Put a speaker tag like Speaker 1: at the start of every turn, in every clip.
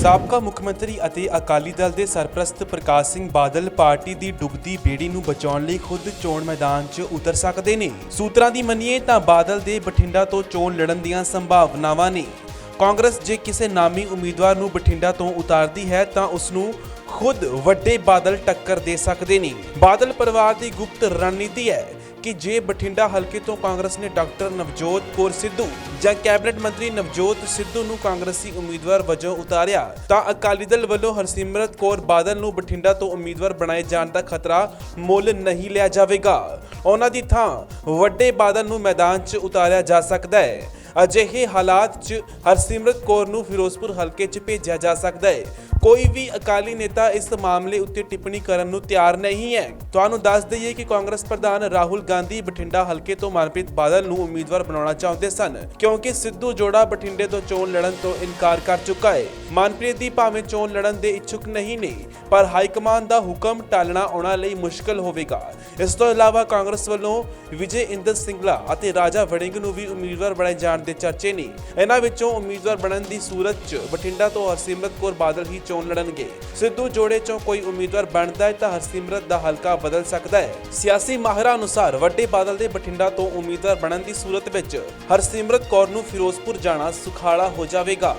Speaker 1: ਸਾਬਕਾ ਮੁੱਖ ਮੰਤਰੀ ਅਤੇ ਅਕਾਲੀ ਦਲ ਦੇ ਸਰਪ੍ਰਸਤ ਪ੍ਰਕਾਸ਼ ਸਿੰਘ ਬਾਦਲ ਪਾਰਟੀ ਦੀ ਡੁੱਬਦੀ ਬੇੜੀ ਨੂੰ ਬਚਾਉਣ ਲਈ ਖੁਦ ਚੋਣ ਮੈਦਾਨ 'ਚ ਉਤਰ ਸਕਦੇ ਨੇ। ਸੂਤਰਾਂ ਦੀ ਮੰਨੀਏ ਤਾਂ ਬਾਦਲ ਦੇ ਬਠਿੰਡਾ ਤੋਂ ਚੋਣ ਲੜਨ ਦੀਆਂ ਸੰਭਾਵਨਾਵਾਂ ਨੇ। ਕਾਂਗਰਸ ਜੇ ਕਿਸੇ ਨਾਮੀ ਉਮੀਦਵਾਰ ਨੂੰ ਬਠਿੰਡਾ ਤੋਂ ਉਤਾਰਦੀ ਹੈ ਤਾਂ ਉਸ ਨੂੰ ਖੁਦ ਵੱਡੇ ਬਾਦਲ ਟੱਕਰ ਦੇ ਸਕਦੇ ਨੇ। ਬਾਦਲ ਪਰਿਵਾਰ ਦੀ ਗੁਪਤ ਰਣਨੀਤੀ ਹੈ। ਕਿ ਜੇ ਬਠਿੰਡਾ ਹਲਕੇ ਤੋਂ ਕਾਂਗਰਸ ਨੇ ਡਾਕਟਰ ਨਵਜੋਤ ਕੌਰ ਸਿੱਧੂ ਜਾਂ ਕੈਬਨਿਟ ਮੰਤਰੀ ਨਵਜੋਤ ਸਿੱਧੂ ਨੂੰ ਕਾਂਗਰਸੀ ਉਮੀਦਵਾਰ ਵਜੋਂ ਉਤਾਰਿਆ, ਤਾਂ ਅਕਾਲੀ ਦਲ ਵੱਲੋਂ ਹਰਸਿਮਰਤ ਕੌਰ ਬਾਦਲ ਨੂੰ ਬਠਿੰਡਾ ਤੋਂ ਉਮੀਦਵਾਰ ਬਣਾਏ ਜਾਣ ਦਾ ਖਤਰਾ ਮੁੱਲ ਨਹੀਂ ਲਿਆ ਜਾਵੇਗਾ। ਉਹਨਾਂ ਦੀ ਥਾਂ ਵੱਡੇ ਬਾਦਲ ਨੂੰ ਮੈਦਾਨ 'ਚ ਉਤਾਰਿਆ ਜਾ ਸਕਦਾ ਹੈ। ਅਜਿਹੇ ਹਾਲਾਤ 'ਚ ਹਰਸਿਮਰਤ ਕੌਰ ਨੂੰ ਫਿਰੋਜ਼ਪੁਰ ਹਲਕੇ 'ਚ ਭੇਜਿਆ ਜਾ ਸਕਦਾ ਹੈ। ਕੋਈ ਵੀ ਅਕਾਲੀ ਨੇਤਾ ਇਸ ਮਾਮਲੇ ਉੱਤੇ ਟਿੱਪਣੀ ਕਰਨ ਨੂੰ ਤਿਆਰ ਨਹੀਂ ਹੈ। ਤੁਹਾਨੂੰ ਦੱਸ ਦਈਏ ਕਿ ਕਾਂਗਰਸ ਪ੍ਰਧਾਨ ਰਾਹੁਲ ਗਾਂਧੀ ਬਠਿੰਡਾ ਹਲਕੇ ਤੋਂ ਮਨਪ੍ਰੀਤ ਬਾਦਲ ਨੂੰ ਉਮੀਦਵਾਰ ਬਣਾਉਣਾ ਚਾਹੁੰਦੇ ਸਨ, ਕਿਉਂਕਿ ਸਿੱਧੂ ਜੋੜਾ ਬਠਿੰਡੇ ਤੋਂ ਚੋਣ ਲੜਨ ਤੋਂ ਇਨਕਾਰ ਕਰ ਚੁੱਕਾ ਹੈ। ਮਨਪ੍ਰੀਤ ਦੀ ਭਾਵੇਂ ਚੋਣ ਲੜਨ ਦੇ ਇੱਛੁਕ ਨਹੀਂ ਨੇ, ਪਰ ਹਾਈ ਕਮਾਂਡ ਦਾ ਹੁਕਮ ਟਾਲਣਾ ਉਹਨਾਂ ਲਈ ਮੁਸ਼ਕਲ ਹੋਵੇਗਾ। ਇਸ ਤੋਂ ਇਲਾਵਾ ਕਾਂਗਰਸ ਵੱਲੋਂ ਵਿਜੇ ਇੰਦਰ ਸਿੰਗਲਾ ਅਤੇ ਰਾਜਾ ਵੜਿੰਗ ਨੂੰ ਵੀ ਉਮੀਦਵਾਰ ਬਣਾਏ ਜਾਣ ਦੇ ਚਰਚੇ ਨੇ। ਇਹਨਾਂ ਵਿੱਚੋਂ ਉਮੀਦਵਾਰ ਬਣਨ ਦੀ ਸੂਰਤ 'ਚ ਬਠਿੰਡਾ ਤੋਂ ਹਰਸਿਮਰਤ ਕੌਰ ਬਾਦਲ ਹੀ ਚੋਣ ਲੜਨਗੇ। ਸਿੱਧੂ ਜੋੜੇ 'ਚੋਂ ਕੋਈ ਉਮੀਦਵਾਰ ਬਣਦਾ ਹੈ ਤਾਂ ਹਰਸਿਮਰਤ ਦਾ ਹਲਕਾ ਬਦਲ ਸਕਦਾ ਹੈ। ਸਿਆਸੀ ਮਾਹਿਰਾਂ ਅਨੁਸਾਰ ਵੱਡੇ ਬਾਦਲ ਦੇ ਬਠਿੰਡਾ ਤੋਂ ਉਮੀਦਵਾਰ ਬਣਨ ਦੀ ਸੂਰਤ ਵਿੱਚ ਹਰਸਿਮਰਤ ਕੌਰ ਨੂੰ ਫਿਰੋਜ਼ਪੁਰ ਜਾਣਾ ਸੁਖਾਲਾ ਹੋ ਜਾਵੇਗਾ।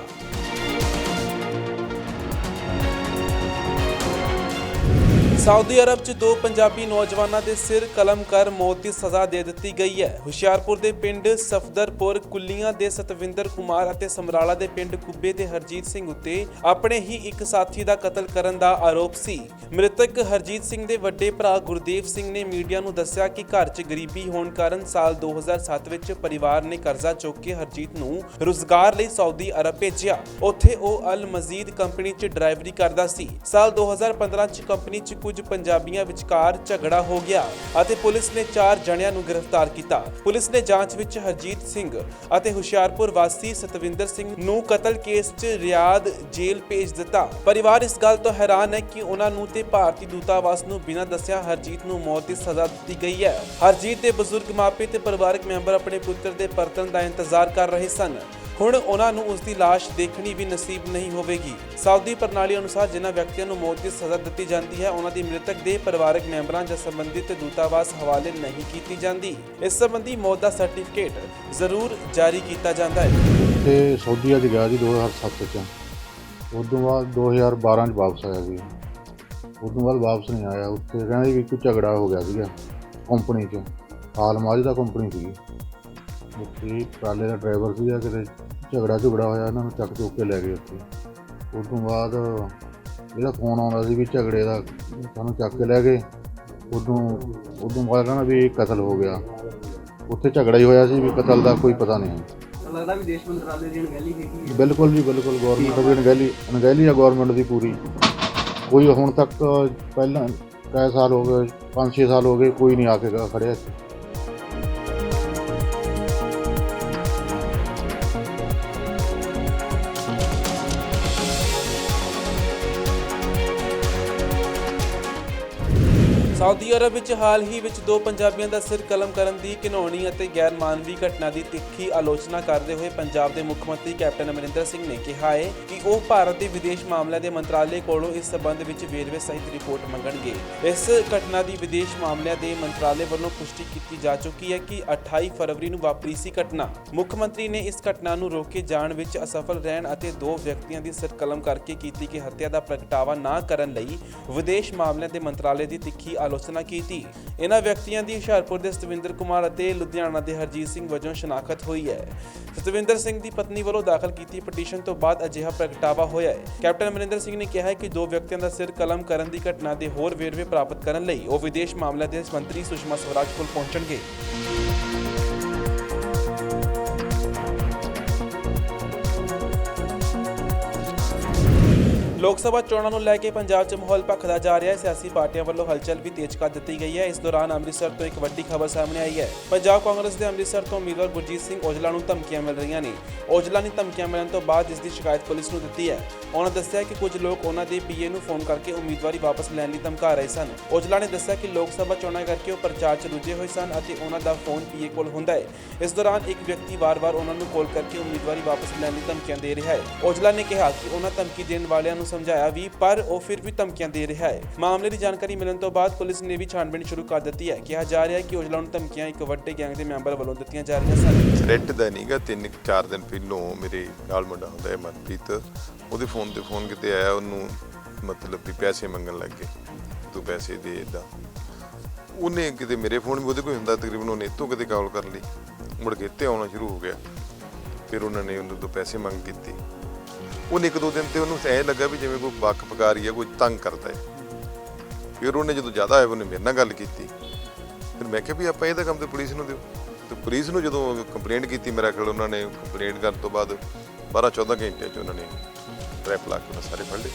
Speaker 1: ਸਾਊਦੀ ਅਰਬ 'ਚ ਦੋ ਪੰਜਾਬੀ ਨੌਜਵਾਨਾਂ ਦੇ ਸਿਰ ਕਲਮ ਕਰ ਮੌਤ ਦੀ ਸਜ਼ਾ ਦੇ ਦਿੱਤੀ ਗਈ ਹੈ। ਹੁਸ਼ਿਆਰਪੁਰ ਦੇ ਪਿੰਡ ਸਫਦਰਪੁਰ ਕੁੱਲੀਆਂ ਦੇ ਸਤਵਿੰਦਰ ਕੁਮਾਰ ਅਤੇ ਸਮਰਾਲਾ ਦੇ ਪਿੰਡ ਕੁੱਬੇ ਦੇ ਹਰਜੀਤ ਸਿੰਘ ਉੱਤੇ ਆਪਣੇ ਹੀ ਇੱਕ ਸਾਥੀ ਦਾ ਕਤਲ ਕਰਨ ਦਾ ਆਰੋਪ ਸੀ। ਮ੍ਰਿਤਕ ਹਰਜੀਤ ਸਿੰਘ ਦੇ ਵੱਡੇ ਭਰਾ ਗੁਰਦੇਵ ਸਿੰਘ ਨੇ ਮੀਡੀਆ ਨੂੰ ਦੱਸਿਆ ਕਿ ਘਰ 'ਚ ਗਰੀਬੀ ਹੋਣ ਕਾਰਨ ਸਾਲ 2007 ਵਿੱਚ ਪਰਿਵਾਰ ਨੇ ਕਰਜ਼ਾ ਚੁੱਕ ਕੇ ਹਰਜੀਤ ਨੂੰ ਰੁਜ਼ਗਾਰ ਲਈ ਸਾਊਦੀ ਅਰਬ ਭੇਜਿਆ। ਉੱਥੇ ਉਹ ਅਲ ਮਜ਼ੀਦ ਕੰਪਨੀ 'ਚ ਡਰਾਈਵਰੀ ਕਰਦਾ ਸੀ। ਸਾਲ 2015 'ਚ ਕੰਪਨੀ 'ਚ ਕੁਝ ਪੰਜਾਬੀਆਂ ਵਿਚਕਾਰ ਝਗੜਾ ਹੋ ਗਿਆ ਅਤੇ ਪੁਲਿਸ ਨੇ 4 ਜਣਿਆਂ ਨੂੰ ਗ੍ਰਿਫਤਾਰ ਕੀਤਾ। ਪੁਲਿਸ ਨੇ ਜਾਂਚ ਵਿੱਚ ਹਰਜੀਤ ਸਿੰਘ ਅਤੇ ਹੁਸ਼ਿਆਰਪੁਰ ਵਾਸੀ ਸਤਵਿੰਦਰ ਸਿੰਘ ਨੂੰ ਕਤਲ ਕੇਸ 'ਚ ਰਿਆਦ ਜੇਲ੍ਹ ਭੇਜ ਦਿੱਤਾ। ਪਰਿਵਾਰ ਇਸ ਗੱਲ ਤੋਂ ਹੈਰਾਨ ਹੈ ਕਿ ਉਹਨਾਂ ਨੂੰ ਤੇ ਭਾਰਤੀ ਦੂਤਾਵਾਸ ਨੂੰ ਬਿਨਾਂ ਦੱਸਿਆ ਹਰਜੀਤ ਨੂੰ ਮੌਤ ਦੀ ਸਜ਼ਾ ਦਿੱਤੀ ਗਈ ਹੈ। ਹਰਜੀਤ ਦੇ ਬਜ਼ੁਰਗ ਮਾਪੇ ਤੇ ਪਰਿਵਾਰਕ ਮੈਂਬਰ ਆਪਣੇ ਪੁੱਤਰ ਦੇ ਪਰਤਣ ਦਾ ਇੰਤਜ਼ਾਰ ਕਰ ਰਹੇ ਸਨ। ਹੁਣ ਉਹਨਾਂ ਨੂੰ ਉਸ ਦੀ ਲਾਸ਼ ਦੇਖਣੀ ਵੀ ਨਸੀਬ ਨਹੀਂ ਹੋਵੇਗੀ। ਸਾਊਦੀ ਪ੍ਰਣਾਲੀ ਅਨੁਸਾਰ ਜਿਨ੍ਹਾਂ ਵਿਅਕਤੀਆਂ ਨੂੰ ਮੌਤ ਦੀ ਸਜ਼ਾ ਦਿੱਤੀ ਜਾਂਦੀ ਹੈ, ਉਹਨਾਂ ਦੀ ਮ੍ਰਿਤਕ ਦੇ ਪਰਿਵਾਰਕ ਮੈਂਬਰਾਂ ਜਾਂ ਸੰਬੰਧਿਤ ਦੂਤਾਵਾਸ ਹਵਾਲੇ ਨਹੀਂ ਕੀਤੀ ਜਾਂਦੀ। ਇਸ ਸੰਬੰਧੀ ਮੌਤ ਦਾ ਸਰਟੀਫਿਕੇਟ ਜ਼ਰੂਰ ਜਾਰੀ ਕੀਤਾ ਜਾਂਦਾ ਹੈ।
Speaker 2: ਤੇ ਸਾਊਦੀਆ 'ਚ ਗਿਆ ਜੀ 2007 ਚ ਉਦੋਂ ਬਾਅਦ 2012 ਚ ਵਾਪਸ ਆਇਆ ਸੀ ਉਦੋਂ ਬਾਅਦ ਵਾਪਸ ਨਹੀਂ ਆਇਆ। ਉੱਥੇ ਕਹਿੰਦੇ ਵੀ ਕੋਈ ਝਗੜਾ ਹੋ ਗਿਆ ਸੀਗਾ ਕੰਪਨੀ 'ਚ। ਹਾਲ ਦਾ ਕੰਪਨੀ ਸੀਗੀ। ਉੱਥੇ ਟਰਾਲੇ ਦਾ ਡਰਾਈਵਰ ਸੀਗਾ ਕਿਤੇ ਝਗੜਾ ਝੁਗੜਾ ਹੋਇਆ ਇਹਨਾਂ ਨੂੰ ਚੱਕ ਚੁੱਕ ਕੇ ਲੈ ਗਏ ਉੱਥੇ। ਉਦੋਂ ਬਾਅਦ ਇਹਦਾ ਫੋਨ ਆਉਂਦਾ ਸੀ ਵੀ ਝਗੜੇ ਦਾ ਸਾਨੂੰ ਚੱਕ ਕੇ ਲੈ ਗਏ। ਉਦੋਂ ਉਦੋਂ ਬਾਅਦ ਕਹਿੰਦਾ ਵੀ ਕਤਲ ਹੋ ਗਿਆ। ਉੱਥੇ ਝਗੜਾ ਹੀ ਹੋਇਆ ਸੀ ਵੀ ਕਤਲ ਦਾ ਕੋਈ ਪਤਾ ਨਹੀਂ।
Speaker 3: ਲੱਗਦਾ ਵੀ ਦੇਸ਼ ਮੰਤਰਾਲੇ ਦੀ ਅਣਗਹਿਲੀ ਹੈਗੀ
Speaker 2: ਬਿਲਕੁਲ ਜੀ ਬਿਲਕੁਲ ਗਵਰਨਮੈਂਟ ਦੀ ਅਣਗਹਿਲੀ ਅਣਗਹਿਲੀ ਆ ਗਵਰਨਮੈਂਟ ਦੀ ਪੂਰੀ। ਕੋਈ ਹੁਣ ਤੱਕ ਪਹਿਲਾਂ ਕਈ ਸਾਲ ਹੋ ਗਏ 5-6 ਸਾਲ ਹੋ ਗਏ ਕੋਈ ਨਹੀਂ ਆ ਕੇ ਖੜਿਆ
Speaker 1: ਸਾਊਦੀ ਅਰਬ ਵਿੱਚ ਹਾਲ ਹੀ ਵਿੱਚ ਦੋ ਪੰਜਾਬੀਆਂ ਦਾ ਸਿਰ ਕਲਮ ਕਰਨ ਦੀ ਘਿਨੌਣੀ ਅਤੇ ਗੈਰ ਮਾਨਵੀ ਘਟਨਾ ਦੀ ਤਿੱਖੀ ਆਲੋਚਨਾ ਕਰਦੇ ਹੋਏ ਪੰਜਾਬ ਦੇ ਮੁੱਖ ਮੰਤਰੀ ਕੈਪਟਨ ਅਮਰਿੰਦਰ ਸਿੰਘ ਨੇ ਕਿਹਾ ਹੈ ਕਿ ਉਹ ਭਾਰਤ ਦੇ ਵਿਦੇਸ਼ ਮਾਮਲਿਆਂ ਦੇ ਮੰਤਰਾਲੇ ਕੋਲੋਂ ਇਸ ਸਬੰਧ ਵਿੱਚ ਵੇਰਵੇ ਸਹਿਤ ਰਿਪੋਰਟ ਮੰਗਣਗੇ। ਇਸ ਘਟਨਾ ਦੀ ਵਿਦੇਸ਼ ਮਾਮਲਿਆਂ ਦੇ ਮੰਤਰਾਲੇ ਵੱਲੋਂ ਪੁਸ਼ਟੀ ਕੀਤੀ ਜਾ ਚੁੱਕੀ ਹੈ ਕਿ 28 ਫਰਵਰੀ ਨੂੰ ਵਾਪਰੀ ਸੀ ਘਟਨਾ। ਮੁੱਖ ਮੰਤਰੀ ਨੇ ਇਸ ਘਟਨਾ ਨੂੰ ਰੋਕੇ ਜਾਣ ਵਿੱਚ ਅਸਫਲ ਰਹਿਣ ਅਤੇ ਦੋ ਵਿਅਕਤੀਆਂ ਦੀ ਸਿਰ ਕਲਮ ਕਰਕੇ ਕੀਤੀ ਕਿ ਹੱਤਿਆ ਦਾ ਪ੍ਰਗਟਾਵਾ ਨਾ ਕਰਨ ਲਈ ਵਿਦੇਸ਼ ਮਾਮਲਿਆਂ ਦੇ ਮੰਤਰਾਲੇ ਦੀ ਤਿੱਖੀ ਆਲੋਚਨਾ ਕੀਤੀ। ਇਹਨਾਂ ਵਿਅਕਤੀਆਂ ਦੀ ਹੁਸ਼ਿਆਰਪੁਰ ਦੇ ਸਤਵਿੰਦਰ ਕੁਮਾਰ ਅਤੇ ਲੁਧਿਆਣਾ ਦੇ ਹਰਜੀਤ ਸਿੰਘ ਵਜੋਂ ਸ਼ਨਾਖਤ ਹੋਈ ਹੈ। ਸਤਵਿੰਦਰ ਸਿੰਘ ਦੀ ਪਤਨੀ ਵੱਲੋਂ ਦਾਖਲ ਕੀਤੀ ਪਟੀਸ਼ਨ ਤੋਂ ਬਾਅਦ ਅਜਿਹਾ ਪ੍ਰਗਟਾਵਾ ਹੋਇਆ ਹੈ। ਕੈਪਟਨ ਅਮਰਿੰਦਰ ਸਿੰਘ ਨੇ ਕਿਹਾ ਹੈ ਕਿ ਦੋ ਵਿਅਕਤੀਆਂ ਦਾ ਸਿਰ ਕਲਮ ਕਰਨ ਦੀ ਘਟਨਾ ਦੇ ਹੋਰ ਵੇਰਵੇ ਪ੍ਰਾਪਤ ਕਰਨ ਲਈ ਉਹ ਵਿਦੇਸ਼ ਮਾਮਲਿਆਂ ਦੇ ਮੰਤਰੀ ਸੁਸ਼ਮਾ ਸਵਰਾਜ ਕੋਲ ਪਹੁੰਚਣਗੇ। ਲੋਕ ਸਭਾ ਚੋਣਾਂ ਨੂੰ ਲੈ ਕੇ ਪੰਜਾਬ 'ਚ ਮਾਹੌਲ ਭਖਦਾ ਜਾ ਰਿਹਾ ਹੈ। ਸਿਆਸੀ ਪਾਰਟੀਆਂ ਵੱਲੋਂ ਹਲਚਲ ਵੀ ਤੇਜ਼ ਕਰ ਦਿੱਤੀ ਗਈ ਹੈ। ਇਸ ਦੌਰਾਨ ਅੰਮ੍ਰਿਤਸਰ ਤੋਂ ਇੱਕ ਵੱਡੀ ਖਬਰ ਸਾਹਮਣੇ ਆਈ ਹੈ। ਪੰਜਾਬ ਕਾਂਗਰਸ ਦੇ ਅੰਮ੍ਰਿਤਸਰ ਤੋਂ ਉਮੀਦਵਾਰ ਗੁਰਜੀਤ ਸਿੰਘ ਔਜਲਾ ਨੂੰ ਧਮਕੀਆਂ ਮਿਲ ਰਹੀਆਂ ਨੇ। ਔਜਲਾ ਨੇ ਧਮਕੀਆਂ ਮਿਲਣ ਤੋਂ ਬਾਅਦ ਇਸ ਦੀ ਸ਼ਿਕਾਇਤ ਪੁਲਿਸ ਨੂੰ ਦਿੱਤੀ ਹੈ। ਉਹਨਾਂ ਦੱਸਿਆ ਕਿ ਕੁਝ ਲੋਕ ਉਹਨਾਂ ਦੇ ਪੀਏ ਨੂੰ ਫੋਨ ਕਰਕੇ ਉਮੀਦਵਾਰੀ ਵਾਪਸ ਲੈਣ ਲਈ ਧਮਕਾ ਰਹੇ ਸਨ। ਔਜਲਾ ਨੇ ਦੱਸਿਆ ਕਿ ਲੋਕ ਸਭਾ ਚੋਣਾਂ ਕਰਕੇ ਉਹ ਪ੍ਰਚਾਰ 'ਚ ਰੁੱਝੇ ਹੋਏ ਸਨ ਅਤੇ ਉਹਨਾਂ ਦਾ ਫੋਨ ਪੀਏ ਕੋਲ ਹੁੰਦਾ ਹੈ। ਇਸ ਦੌਰਾਨ ਇੱਕ ਵਿਅਕਤੀ ਵਾਰ-ਵਾਰ ਉਹਨਾਂ ਨੂੰ ਕਾਲ ਕਰਕੇ ਉਮੀਦਵਾਰੀ ਵਾਪਸ ਲੈਣ ਲਈ ਧਮਕੀਆਂ ਦੇ ਰਿਹਾ ਹੈ। ਔਜਲਾ ਨੇ ਕਿਹਾ ਕਿ ਉਹਨਾਂ ਧਮਕੀ ਦੇਣ ਵਾਲਿਆਂ ਨੂੰ ਸਮਝਾਇਆ ਵੀ, ਪਰ ਉਹ ਫਿਰ ਵੀ ਧਮਕੀਆਂ ਦੇ ਰਿਹਾ ਹੈ। ਮਾਮਲੇ ਦੀ ਜਾਣਕਾਰੀ ਮਿਲਣ ਤੋਂ ਬਾਅਦ ਪੁਲਿਸ ਨੇ ਵੀ ਛਾਣਬੀਣ ਸ਼ੁਰੂ ਕਰ ਦਿੱਤੀ ਹੈ। ਕਿਹਾ ਜਾ ਰਿਹਾ ਹੈ ਕਿ ਔਜਲਾ ਨੂੰ ਧਮਕੀਆਂ ਇੱਕ ਵੱਡੇ ਗੈਂਗ ਦੇ ਮੈਂਬਰ ਵੱਲੋਂ ਦਿੱਤੀਆਂ ਜਾ ਰਹੀਆਂ ਸਨ।
Speaker 4: ਥ੍ਰੈਟ ਦਾ ਨਹੀਂਗਾ ਤਿੰਨ ਚਾਰ ਦਿਨ ਪਹਿਲੋਂ ਮੇਰੇ ਨਾਲ ਮੁੰਡਾ ਹੁੰਦਾ ਹੈ, ਮਨਪ੍ਰੀਤ। ਉਹਦੇ ਫੋਨ ਤੇ ਫੋਨ ਕਿਤੇ ਆਇਆ, ਉਹਨੂੰ ਮਤਲਬ ਵੀ ਪੈਸੇ ਮੰਗਣ ਲੱਗ ਗਏ। ਤੂੰ ਪੈਸੇ ਦੇ ਇਦਾਂ ਉਹਨੇ ਕਿਤੇ ਮੇਰੇ ਫੋਨ ਵੀ, ਉਹਦੇ ਕੋਲ ਹੁੰਦਾ ਤਕਰੀਬਨ ਉਹਨੇ ਇੱਥੋਂ ਕਿਤੇ ਕਾਲ ਕਰ ਲਈ। ਮੁੜ ਕੇ ਇੱਥੇ ਆਉਣਾ ਸ਼ੁਰੂ ਹੋ ਗਿਆ। ਫਿਰ ਉਹਨਾਂ ਨੇ ਉਹਨੂੰ ਤੋਂ ਪੈਸੇ ਮੰਗ ਕੀਤੀ। ਉਹਨੇ ਇੱਕ ਦੋ ਦਿਨ ਤੇ ਉਹਨੂੰ ਐਂ ਲੱਗਾ ਵੀ ਜਿਵੇਂ ਕੋਈ ਬੱਕ ਪਕਾਰੀ ਹੈ ਕੋਈ ਤੰਗ ਕਰਦਾ ਹੈ। ਫਿਰ ਉਹਨੇ ਜਦੋਂ ਜ਼ਿਆਦਾ ਆਇਆ ਉਹਨੇ ਮੇਰੇ ਨਾਲ ਗੱਲ ਕੀਤੀ। ਫਿਰ ਮੈਂ ਕਿਹਾ ਵੀ ਆਪਾਂ ਇਹਦਾ ਕੰਮ ਤੇ ਪੁਲਿਸ ਨੂੰ ਦਿਓ। ਤੇ ਪੁਲਿਸ ਨੂੰ ਜਦੋਂ ਕੰਪਲੇਂਟ ਕੀਤੀ ਮੇਰਾ ਖਿਆਲ ਉਹਨਾਂ ਨੇ ਕੰਪਲੇਂਟ ਕਰਨ ਤੋਂ ਬਾਅਦ 12 14 ਘੰਟੇ ਚ ਉਹਨਾਂ ਨੇ ਟ੍ਰੈਪ ਲਾ ਕੇ ਉਹਨਾਂ ਸਾਰੇ ਫੜ ਲਏ।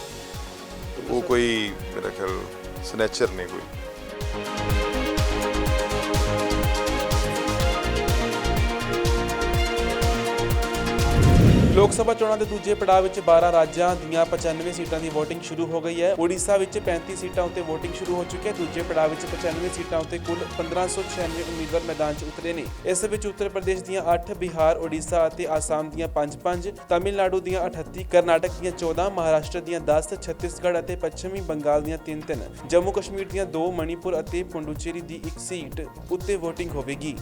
Speaker 4: ਉਹ ਕੋਈ ਮੇਰਾ ਖਿਆਲ ਸਨੈਚਰ ਨੇ ਕੋਈ।
Speaker 1: ਲੋਕ ਸਭਾ ਚੋਣਾਂ ਦੇ ਦੂਜੇ ਪੜਾਅ ਵਿੱਚ 12 ਰਾਜਾਂ ਦੀਆਂ 95 ਸੀਟਾਂ ਦੀ VOTING ਸ਼ੁਰੂ ਹੋ ਗਈ ਹੈ। ਓਡੀਸ਼ਾ ਵਿੱਚ 35 ਸੀਟਾਂ ਉੱਤੇ VOTING ਸ਼ੁਰੂ ਹੋ ਚੁੱਕੀ ਹੈ। ਦੂਜੇ ਪੜਾਅ ਵਿੱਚ 95 ਸੀਟਾਂ ਉੱਤੇ ਕੁੱਲ 1596 ਉਮੀਦਵਾਰ ਮੈਦਾਨ 'ਚ ਉਤਰੇ ਨੇ। ਇਸ ਵਿੱਚ ਉੱਤਰ ਪ੍ਰਦੇਸ਼ ਦੀਆਂ 8 ਬਿਹਾਰ ਓਡੀਸ਼ਾ ਅਤੇ ਆਸਾਮ ਦੀਆਂ 5-5 ਤਾਮਿਲਨਾਡੂ ਦੀਆਂ 38 ਕਰਨਾਟਕ ਦੀਆਂ 14 ਮਹਾਰਾਸ਼ਟਰ ਦੀਆਂ 10 ਛੱਤੀਸਗੜ੍ਹ ਅਤੇ ਪੱਛਮੀ ਬੰਗਾਲ ਦੀਆਂ 3-3 ਜੰਮੂ ਕਸ਼ਮੀਰ ਦੀਆਂ 2 ਮਣੀਪੁਰ ਅਤੇ ਪੁੰਡੂਚੇਰੀ ਦੀ ਇੱਕ ਸੀਟ ਉੱਤੇ VOTING ਹੋਵੇਗੀ।